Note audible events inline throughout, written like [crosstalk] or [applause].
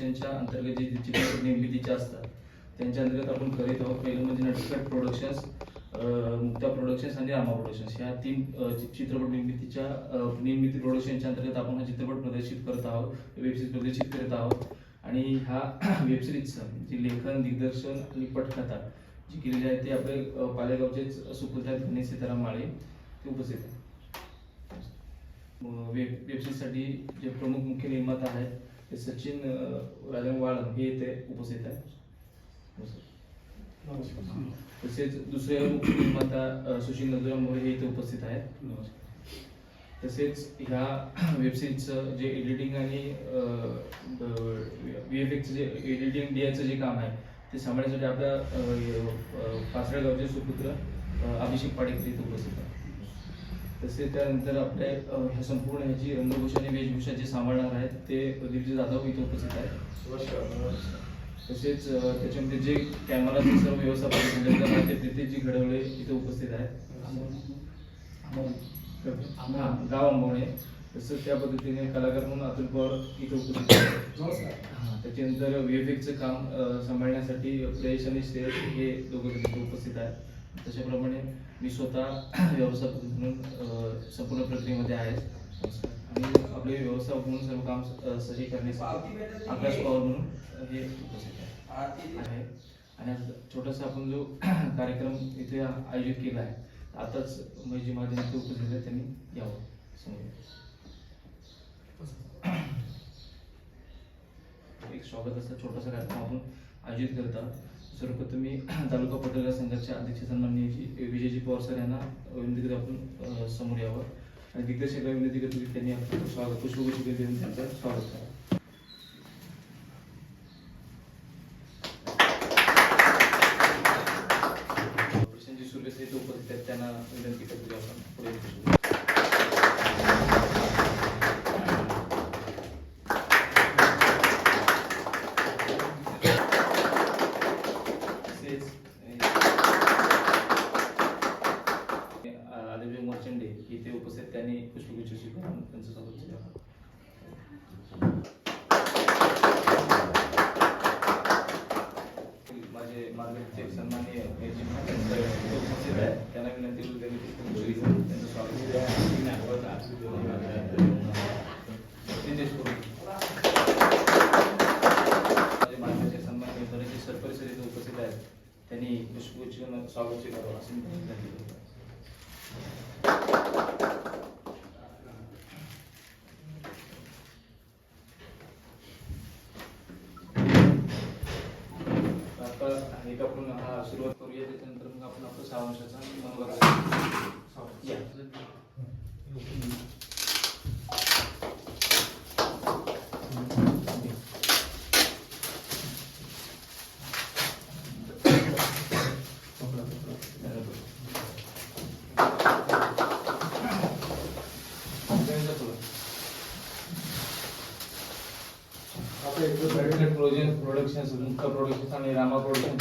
प्रोडक्शनच्या अंतर्गत जे चित्रपट निर्मितीचे असतात त्यांच्या अंतर्गत आपण करीत आहोत. पहिलं म्हणजे नटकट प्रोडक्शन्स मुक्ता प्रोडक्शन्स आणि रामा प्रोडक्शन्स ह्या तीन चित्रपट निर्मितीच्या निर्मिती प्रोडक्शनच्या अंतर्गत आपण हा चित्रपट प्रदर्शित करत आहोत वेबसिरीज प्रदर्शित करत आहोत. आणि ह्या वेबसिरीजचं जे लेखन दिग्दर्शन आणि पटकथा जी केलेली आहे ते आपले पालेगावचेच सुपुत्र गणेश सीताराम माळे. ते उपस्थित आहेत. वेब वेबसिरीजसाठी जे प्रमुख मुख्य निर्माता आहेत ते सचिन राजन वाळम हे इथे उपस्थित आहेत तसेच दुसरे निर्माता सुशील नंदुराम मोरे हे इथे उपस्थित आहेत तसेच ह्या वेबसिरीजचं जे एडिटिंग आणि व्ही एफ एक्सचं जे एडिटिंग इंडियाचं जे काम आहे ते सांभाळण्यासाठी आपल्या पाचऱ्या गावचे सुपुत्र अभिषेक पाडेकर इथे उपस्थित आहेत. तसेच त्यानंतर आपल्या ह्या संपूर्ण ह्याची रंगभूषा आणि वेशभूषा जे सांभाळणार आहेत ते दिलजी जाधव इथे उपस्थित आहेत. तसेच त्याच्यामध्ये जे कॅमेराचे सर्व व्यवस्थापन ते प्रितेश जी घडवले इथे उपस्थित आहेत. गाव आंबवणे तसंच त्या पद्धतीने कलाकार म्हणून अतुल पवार इथे उपस्थित आहेत. त्याच्यानंतर व्हीएफएक्सचं काम सांभाळण्यासाठी प्रेश आणि श्रेयस हे दोघं तिथे उपस्थित आहेत. तशाप्रमाणे मी स्वतः व्यवस्थापक म्हणून संपूर्ण प्रक्रियेमध्ये आहे. आणि आपले व्यवस्थापक म्हणून सर्व काम सही करण्यासाठी आकाश पवार म्हणून हे उपस्थित आहे. आणि छोटासा आपण जो [clears throat] कार्यक्रम इथे आयोजित केला आहे आताच म्हणजे माझ्या इथे उपस्थित आहे त्यांनी यावं. समोर एक स्वागत असा छोटासा कार्यक्रम आपण आयोजित करत आहोत. सर्वप्रथम मी तालुका पत्रकार संघाचे अध्यक्ष सन्माननीय विजयजी पवार सर यांना विनंती करत आपण समोर यावं. आणि दिग्दर्शकाला विनंती करतो की त्यांनी आपलं स्वागत पुष्पगुच्छ देऊन त्यांचं स्वागत करावं प्रशांतजी सुर्वे इथे उपस्थित आहेत त्यांना विनंती करतो की आपण पुढे पुष्पगुच्छ तसेच आदित्य मोर्चंडे इथे उपस्थित त्यांनी पुष्पगुच्छ स्वीकारून त्यांचं स्वागत केलं माझे मार्गदर्शक सन्माननीय याची इथे उपस्थित आहे त्यांना विनंती करू त्यांनी पुष्पगुच्छ घेऊन त्यांचं स्वागत केलं नितेश कुरुल. माझे मार्गदर्शक सन्माननीय बरेचसे सरपरिसर इथे उपस्थित आहेत त्यांनी पुष्पगुच्छ घेऊन स्वागत स्वीकारावं असं मी त्यांना विनंती करतो आता एक आपण हा सुरुवात करूया त्याच्यानंतर मग आपण आपलं सहा वर्षाचा मनोरंजन या. त्यांचं तुला. प्रोडक्शन मुक्ता प्रोडक्शन आणि रामा प्रोडक्शन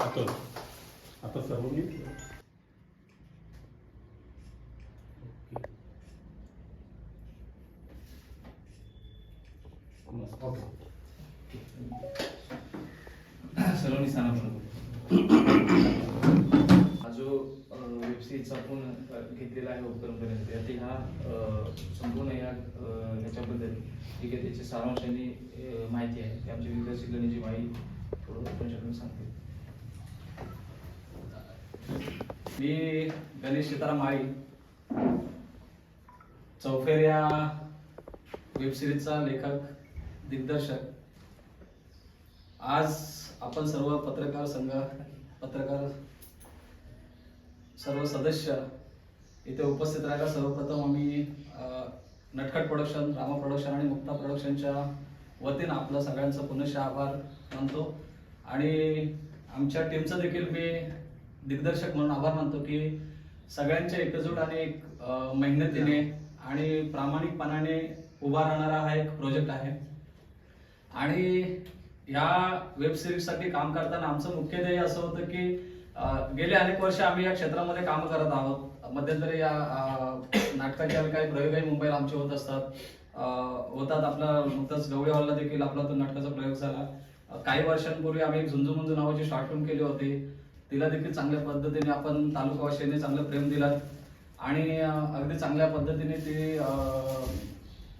आता आता सर्व मी सर्वांनी जो वेबसिरीजचा आपण घेतलेला आहे उपकरणपर्यंत. ते ह्या संपूर्ण या ह्याच्याबद्दल ठीक आहे त्याची सारांशाने माहिती आहे. ते आमच्या विद्यार्थी गणेशजी माहिती थोडं तुमच्याकडून सांगते मी गणेश सीताराम आई चौफेर या वेबसिरीजचा लेखक दिग्दर्शक. आज आपण सर्व पत्रकार संघ पत्रकार सर्व सदस्य इथे उपस्थित राहायला सर्वप्रथम आम्ही नटखट प्रोडक्शन रामा प्रोडक्शन आणि मुक्ता प्रोडक्शनच्या वतीनं आपलं सगळ्यांचं पुनश्च आभार मानतो. आणि आमच्या टीमचं देखील मी दिग्दर्शक म्हणून आभार मानतो की सगळ्यांच्या एकजूट आणि एक, मेहनतीने आणि प्रामाणिकपणाने उभा राहणारा हा एक प्रोजेक्ट आहे. आणि या वेब सिरीजसाठी काम करताना आमचं मुख्य ध्येय असं होतं की गेले अनेक वर्ष आम्ही या क्षेत्रामध्ये काम करत आहोत. मध्यंतरी या नाटकाचे आम्ही काही प्रयोगही मुंबईला आमचे होत असतात. होतात आपला नुकतंच गवळी हॉलला देखील आपला तो नाटकाचा प्रयोग झाला. काही वर्षांपूर्वी आम्ही एक झुंजू नावाची शॉर्ट फिल्म केली होती. तिला देखील चांगल्या पद्धतीने आपण तालुकावासियांनी चांगलं प्रेम दिलं. आणि अगदी चांगल्या पद्धतीने ती अं,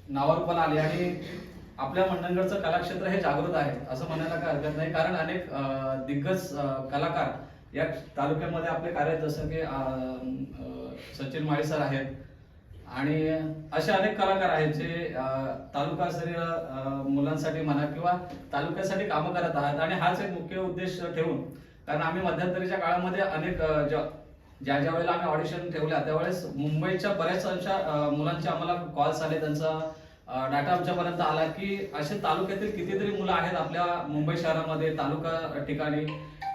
नावावर पण आली. आणि आपल्या मंडणगडचं कलाक्षेत्र हे जागृत आहे असं म्हणायला काय हरकत नाही. कारण अनेक दिग्गज कलाकार या तालुक्यामध्ये आपले कार्य जसं की सचिन माळी सर आहेत. आणि असे अनेक कलाकार आहेत जे तालुका तालुकास्तरीय मुलांसाठी म्हणा किंवा तालुक्यासाठी कामं करत आहात. आणि हाच एक मुख्य उद्देश ठेवून कारण आम्ही मध्यंतरीच्या काळामध्ये अनेक ज्या ज्या वेळेला आम्ही ऑडिशन ठेवल्या त्यावेळेस मुंबईच्या बऱ्याच अशा मुलांचे आम्हाला कॉल्स आले त्यांचा डाटा आमच्यापर्यंत आला की असे तालुक्यातील कितीतरी मुलं आहेत आपल्या मुंबई शहरामध्ये तालुका ठिकाणी.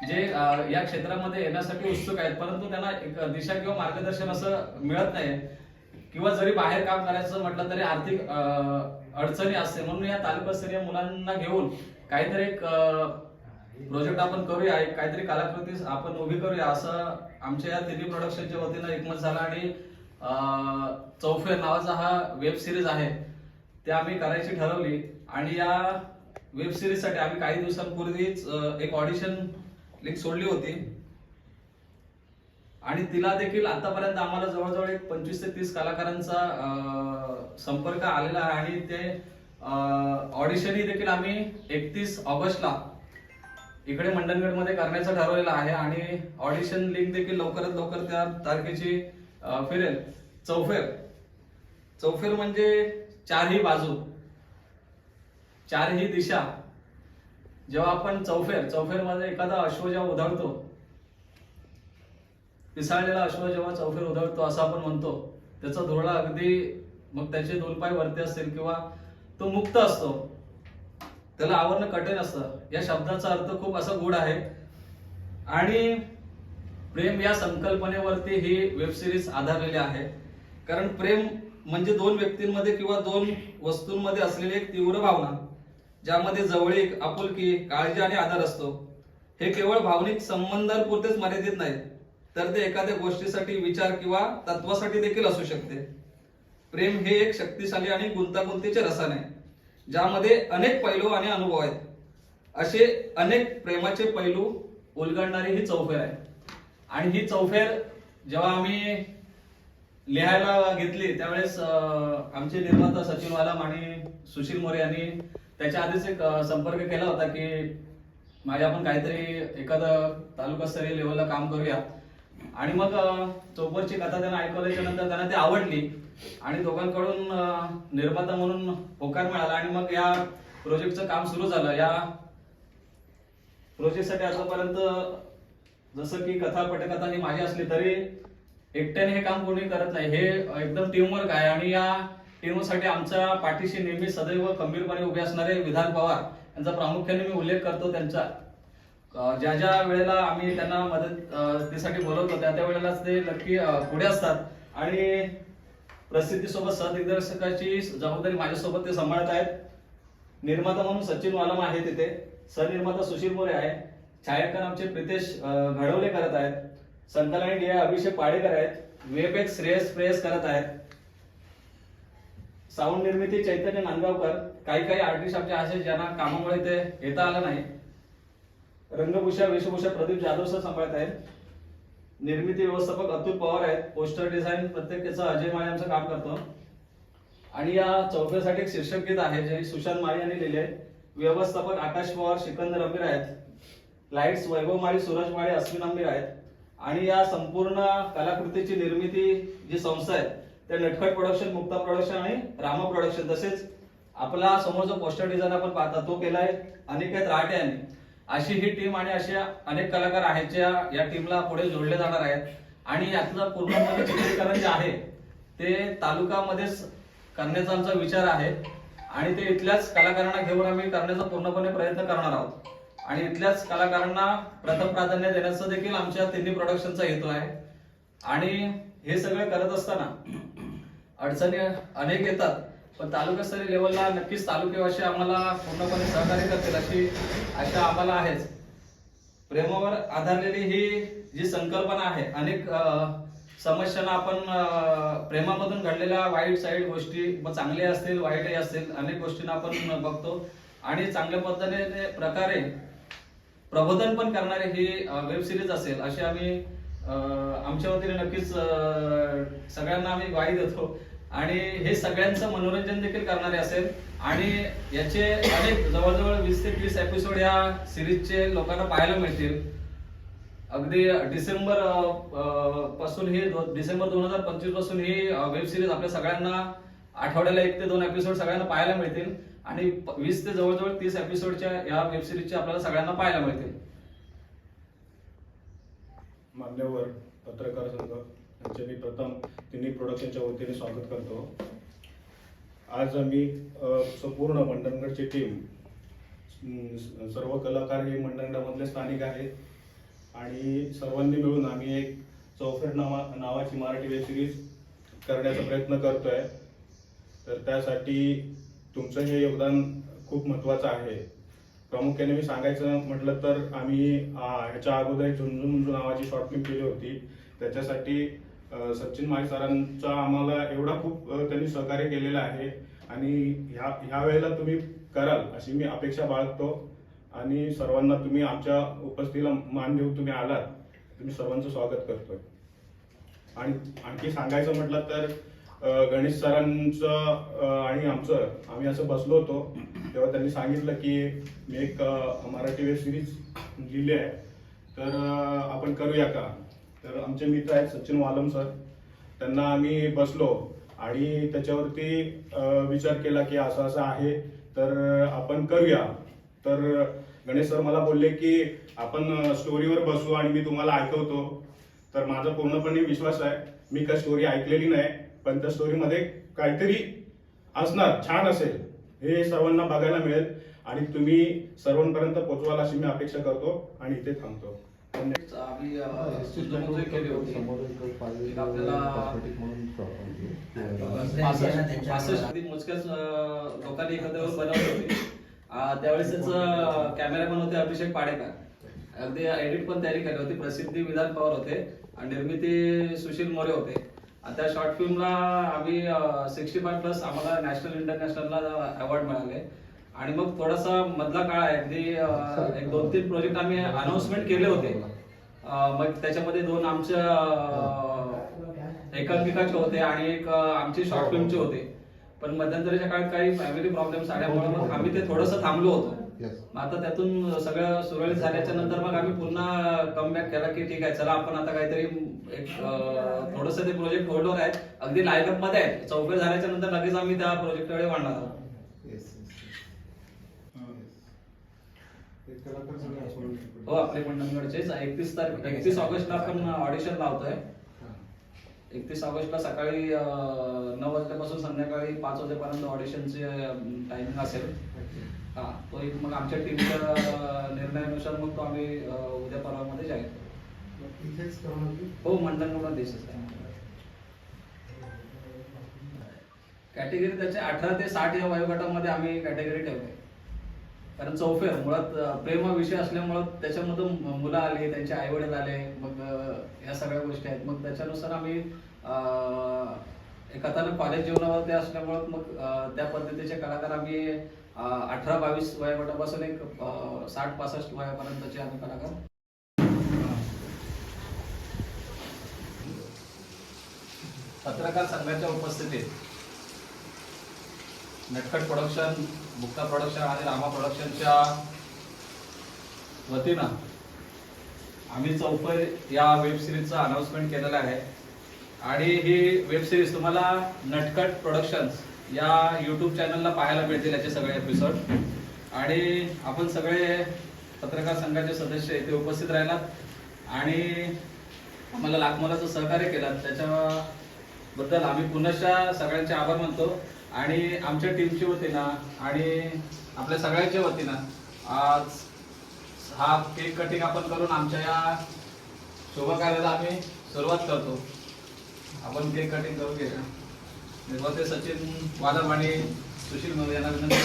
म्हणजे, जे या क्षेत्रामध्ये येण्यासाठी उत्सुक आहेत परंतु त्यांना एक दिशा किंवा मार्गदर्शन असं मिळत नाही. किंवा जरी बाहेर काम करायचं म्हटलं तरी आर्थिक अडचणी असते. म्हणून या तालुकास्तरीय मुलांना घेऊन काहीतरी एक प्रोजेक्ट आपण करूया एक काहीतरी कलाकृती आपण उभी करूया असं आमच्या या तिन्ही प्रोडक्शनच्या वतीनं एकमत झालं आणि चौफेर नावाचा हा वेब सिरीज आहे. ते आम्ही करायची ठरवली आणि या वेब सिरीजसाठी आम्ही काही दिवसांपूर्वीच एक ऑडिशन लिंक सोडली होती. आणि तिला देखील आतापर्यंत आम्हाला जवळजवळ एक पंचवीस ते तीस कलाकारांचा संपर्क आलेला आहे. आणि ते ऑडिशनही देखील आम्ही एकतीस ऑगस्टला इकडे मंडणगडमध्ये करण्याचं ठरवलेलं आहे. आणि ऑडिशन लिंक देखील लवकरात लवकर त्या तारखेची फिरेल. चौफेर. चौफेर म्हणजे चारही बाजू. चारही दिशा. जेव्हा आपण चौफेर चौफेरमध्ये एखादा अश्व जेव्हा उधळतो पिसाळलेला अश्व जेव्हा चौफेर उधळतो असं आपण म्हणतो त्याचा धोरडा अगदी मग त्याचे दोन पाय वरती असतील किंवा तो मुक्त असतो त्याला आवरणं कठीण असतं. या शब्दाचा अर्थ खूप असा गुढ आहे. आणि प्रेम या संकल्पनेवरती ही वेब सिरीज आधारलेली आहे. कारण प्रेम म्हणजे दोन व्यक्तींमध्ये किंवा दोन वस्तूंमध्ये असलेली एक तीव्र भावना. ज्यामध्ये जवळीक आपुलकी काळजी आणि आदर असतो. हे केवळ भावनिक संबंधांपुरतेच मर्यादित नाही तर ते एखाद्या गोष्टीसाठी विचार किंवा तत्वासाठी देखील असू शकते. प्रेम हे एक शक्तिशाली आणि गुंतागुंतीचे रसायन आहे ज्यामध्ये अनेक पैलू आणि अनुभव आहेत. असे अनेक प्रेमाचे पैलू उलगडणारी ही चौफेर आहे. आणि ही चौफेर जेव्हा आम्ही लिहायला घेतली त्यावेळेस आमचे निर्माता सचिन वालाम आणि सुशील मोरे यांनी त्याच्या आधीच एक संपर्क केला होता की माझ्या आपण काहीतरी एखादं तालुकास्तरीय लेवलला काम करूया. आणि मग चोपरची कथा त्यांना ऐकवल्याच्या नंतर त्यांना ती आवडली. आणि दोघांकडून निर्माता म्हणून होकार मिळाला. आणि मग या प्रोजेक्टचं काम सुरू झालं. या प्रोजेक्टसाठी आतापर्यंत जसं की कथा पटकथा ही माझी असली तरी एकट्याने हे काम कोणी करत नाही. हे एकदम टीमवर्क आहे. आणि या टीमसाठी आमच्या पाठीशी नेहमी सदैव खंबीरपणे उभे असणारे विधान पवार यांचा प्रामुख्याने मी उल्लेख करतो त्यांचा. ज्या ज्या वेळेला आम्ही त्यांना मदतीसाठी बोलवतो त्या त्या वेळेलाच ते नक्की पुढे असतात. आणि प्रसिद्धीसोबत सहदिग्दर्शकाची जबाबदारी माझ्यासोबत ते सांभाळत आहेत. निर्माता म्हणून सचिन वालम आहे तिथे. सहनिर्माता सुशील मोरे आहे. छायाकर आमचे प्रितेश घडवले करत आहेत. संकलन आणि डी अभिषेक पाडेकर आहेत. वेबेक्स श्रेयस प्रेयस करत आहेत. साऊंड निर्मिती चैतन्य नांदगावकर काही काही आर्टिस्ट आमचे असे ज्यांना कामामुळे ते येता आलं नाही. रंगभूषा वेशभूषा प्रदीप जाधव सर सांभाळत आहेत. निर्मिती व्यवस्थापक अतुल पवार आहेत. पोस्टर डिझाईन प्रत्येक अजय माळे आमचं काम करतो. आणि या चौथ्यासाठी एक शीर्षक गीत आहे जे सुशांत माळी यांनी लिहिले व्यवस्थापक आकाश पवार सिकंदर अमीर आहेत. लाईट्स वैभव माळी सूरज माळी अश्विन आंबीर आहेत. आणि या संपूर्ण कलाकृतीची निर्मिती जी संस्था आहे त्या नटखट प्रोडक्शन मुक्ता प्रोडक्शन आणि रामा प्रोडक्शन तसेच आपला समोर जो पोस्टर डिझाईन आपण पाहता तो केलाय अनेक राहटे यांनी अशी ही टीम आणि अशा अनेक कलाकार आहेत ज्या या टीमला पुढे जोडले जाणार आहेत. आणि यातलं पूर्णपणे चित्रीकरण जे आहे ते तालुकामध्येच करण्याचा आमचा विचार आहे. आणि ते इथल्याच कलाकारांना घेऊन आम्ही करण्याचा पूर्णपणे प्रयत्न करणार आहोत. आणि इथल्याच कलाकारांना प्रथम प्राधान्य देण्याचा देखील आमच्या तिन्ही प्रोडक्शनचा हेतू आहे. आणि हे सगळं करत असताना अडचणी अनेक येतात पण तालुकास्तरीय लेवलला नक्कीच तालुकेवासी आम्हाला पूर्णपणे सहकार्य करतील अशी आशा आम्हाला आहेच. प्रेमावर आधारलेली ही जी संकल्पना आहे अनेक समस्यांना आपण प्रेमामधून घडलेल्या वाईट साईड गोष्टी मग चांगल्या असतील वाईटही असतील अनेक गोष्टींना आपण बघतो. आणि चांगल्या पद्धतीने प्रकारे प्रबोधन पण करणारी ही वेब सिरीज असेल अशी आम्ही आमच्या वतीने नक्कीच सगळ्यांना आम्ही ग्वाही देतो. आणि हे सगळ्यांचं मनोरंजन देखील करणारे असेल. आणि याचे अनेक जवळजवळ वीस ते तीस एपिसोड या सिरीजचे लोकांना पाहायला मिळतील. अगदी डिसेंबरपासून ही डिसेंबर दोन हजार पंचवीसपासून ही वेब सिरीज आपल्या सगळ्यांना आठवड्याला एक ते दोन एपिसोड सगळ्यांना पाहायला मिळतील. आणि वीस ते जवळजवळ तीस एपिसोडच्या या वेब सिरीजच्या आपल्याला सगळ्यांना पाहायला मिळतील. मान्यवर पत्रकार संघ यांचे मी प्रथम तिन्ही प्रोडक्शनच्या वतीने स्वागत करतो. आज आम्ही संपूर्ण मंडणगडची टीम सर्व कलाकार हे मंडणगडामधले स्थानिक आहेत. आणि सर्वांनी मिळून आम्ही एक चौफेर नावा नावाची मराठी वेब सिरीज करण्याचा प्रयत्न करतोय. तर त्यासाठी तुमचं हे योगदान खूप महत्त्वाचं आहे. प्रामुख्याने मी सांगायचं म्हटलं तर आम्ही ह्याच्या अगोदर एक झुंझुन झुंझू नावाची शॉर्ट फिल्म केली होती. त्याच्यासाठी सचिन माई सरांचा आम्हाला एवढा खूप त्यांनी सहकार्य केलेलं आहे. आणि ह्या ह्या वेळेला तुम्ही कराल अशी मी अपेक्षा बाळगतो. आणि सर्वांना तुम्ही आमच्या उपस्थितीला मान देऊन तुम्ही आलात. तुम्ही सर्वांचं स्वागत करतोय. आणि आणखी सांगायचं म्हटलं तर गणेश सरांचं आणि आमचं आम्ही असं बसलो होतो. तेव्हा त्यांनी सांगितलं की मी एक मराठी वेब सिरीज लिहिली आहे. तर आपण करूया का? तर आमचे मित्र आहेत सचिन वालम सर. त्यांना आम्ही बसलो आणि त्याच्यावरती विचार केला की असं असं आहे. तर आपण करूया. तर गणेश सर मला बोलले की आपण स्टोरीवर बसू आणि मी तुम्हाला ऐकवतो. तर माझा पूर्णपणे विश्वास आहे. मी काय स्टोरी ऐकलेली नाही. पण त्या स्टोरीमध्ये काहीतरी असणार छान असेल. हे सर्वांना बघायला मिळेल आणि तुम्ही सर्वांपर्यंत पोहोचवाल अशी मी अपेक्षा करतो आणि इथे थांबतो. आम्ही केली होती आपल्याला मोजक्याच लोकांनी एकत्र बनवली होती. त्यावेळेस त्याचं कॅमेरामॅन होते अभिषेक पाडेकर. अगदी एडिट पण तयारी केली होती. प्रसिद्धी विधान पवार होते आणि निर्मिती सुशील मोरे होते. त्या शॉर्ट फिल्मला आम्ही सिक्स्टी फाय प्लस आम्हाला नॅशनल इंटरनॅशनलला अवॉर्ड मिळाले. आणि मग थोडासा मधला काळ आहे म्हणजे, अगदी एक दोन तीन प्रोजेक्ट आम्ही अनाउन्समेंट केले होते. मग त्याच्यामध्ये दोन आमच्या एकांकिकाचे होते आणि एक आमची शॉर्ट फिल्मचे होते. पण मध्यंतरीच्या काळात काही फॅमिली प्रॉब्लेम्स आल्यामुळे मग आम्ही ते थोडंसं थांबलो होतो. मग आता त्यातून सगळं सुरळीत झाल्याच्यानंतर मग आम्ही पुन्हा कमबॅक केला की ठीक आहे चला आपण आता काहीतरी एक थोडस ते प्रोजेक्ट होल्डवर आहे. अगदी लाईनअपमध्ये आहे. चौकट झाल्याच्यानंतर लगेच आम्ही त्या प्रोजेक्टकडे वाढणार आहोत. हो. आपले मंडणगडचेच. एकतीस तारीख एकतीस ऑगस्टला आपण ऑडिशन लावतोय. एकतीस ऑगस्टला सकाळी नऊ वाजल्यापासून संध्याकाळी पाच वाजेपर्यंत ऑडिशनचे टायमिंग असेल. हा तो एक मग आमच्या टीमच्या निर्णयानुसार मग तो आम्ही उद्या परवामध्ये जाईल. हो मंडणगड देशच आहे. कॅटेगरी त्याच्या अठरा ते साठ या वयोगटामध्ये आम्ही कॅटेगरी ठेवतोय कारण चौफेर मुळात प्रेम हा विषय असल्यामुळं त्याच्यामधून मुलं आली त्यांचे आई वडील आले मग या सगळ्या गोष्टी आहेत. मग त्याच्यानुसार आम्ही एक कथानक कॉलेज जीवनामध्ये असल्यामुळं मग त्या पद्धतीचे कलाकार आम्ही अठरा बावीस वयोगटापासून एक साठ पासष्ट वयापर्यंतचे आम्ही कलाकार. पत्रकार संघाच्या उपस्थितीत नटखट प्रोडक्शन मुक्ता प्रोडक्शन आणि रामा प्रोडक्शनच्या वतीनं आम्ही चौफर या वेब सिरीजचं अनाउन्समेंट केलेलं आहे. आणि ही वेब सिरीज तुम्हाला नटकट प्रोडक्शन्स या यूट्यूब चॅनलला पाहायला मिळतील याचे सगळे एपिसोड आणि आपण सगळे पत्रकार संघाचे सदस्य इथे उपस्थित राहिलात. आणि आम्हाला लाखमोलाचं सहकार्य केलं. त्याच्याबद्दल आम्ही पुनश्च सगळ्यांचे आभार मानतो. आणि आमच्या टीमच्या वतीनं आणि आपल्या सगळ्यांच्या वतीनं आज हा केक कटिंग आपण करून आमच्या या शुभकार्याला आम्ही सुरुवात करतो. आपण केक कटिंग करून घेऊया निर्माते सचिन वादम आणि सुशील मोरे यांना विनंती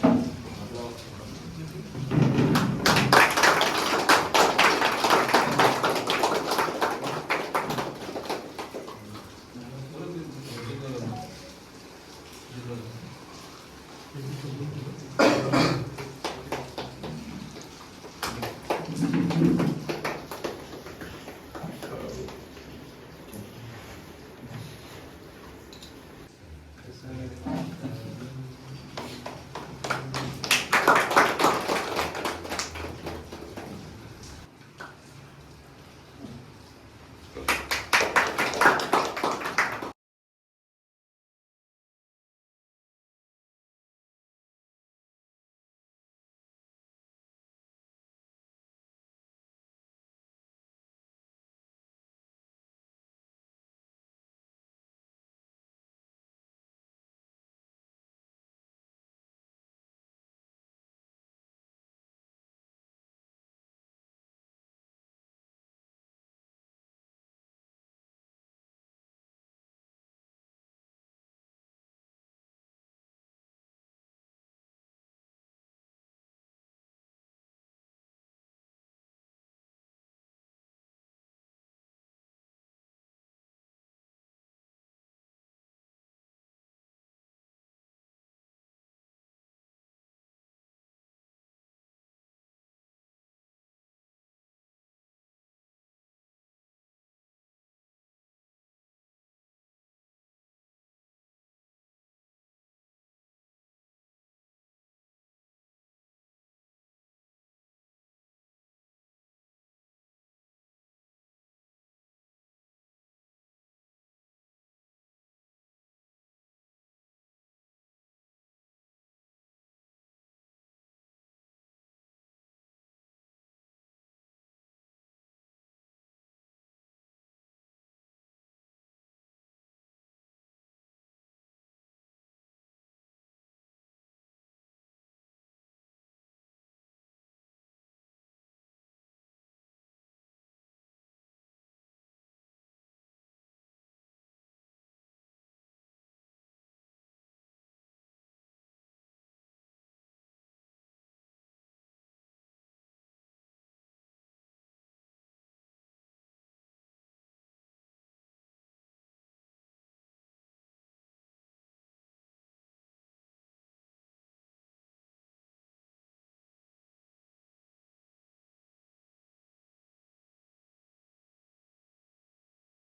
करू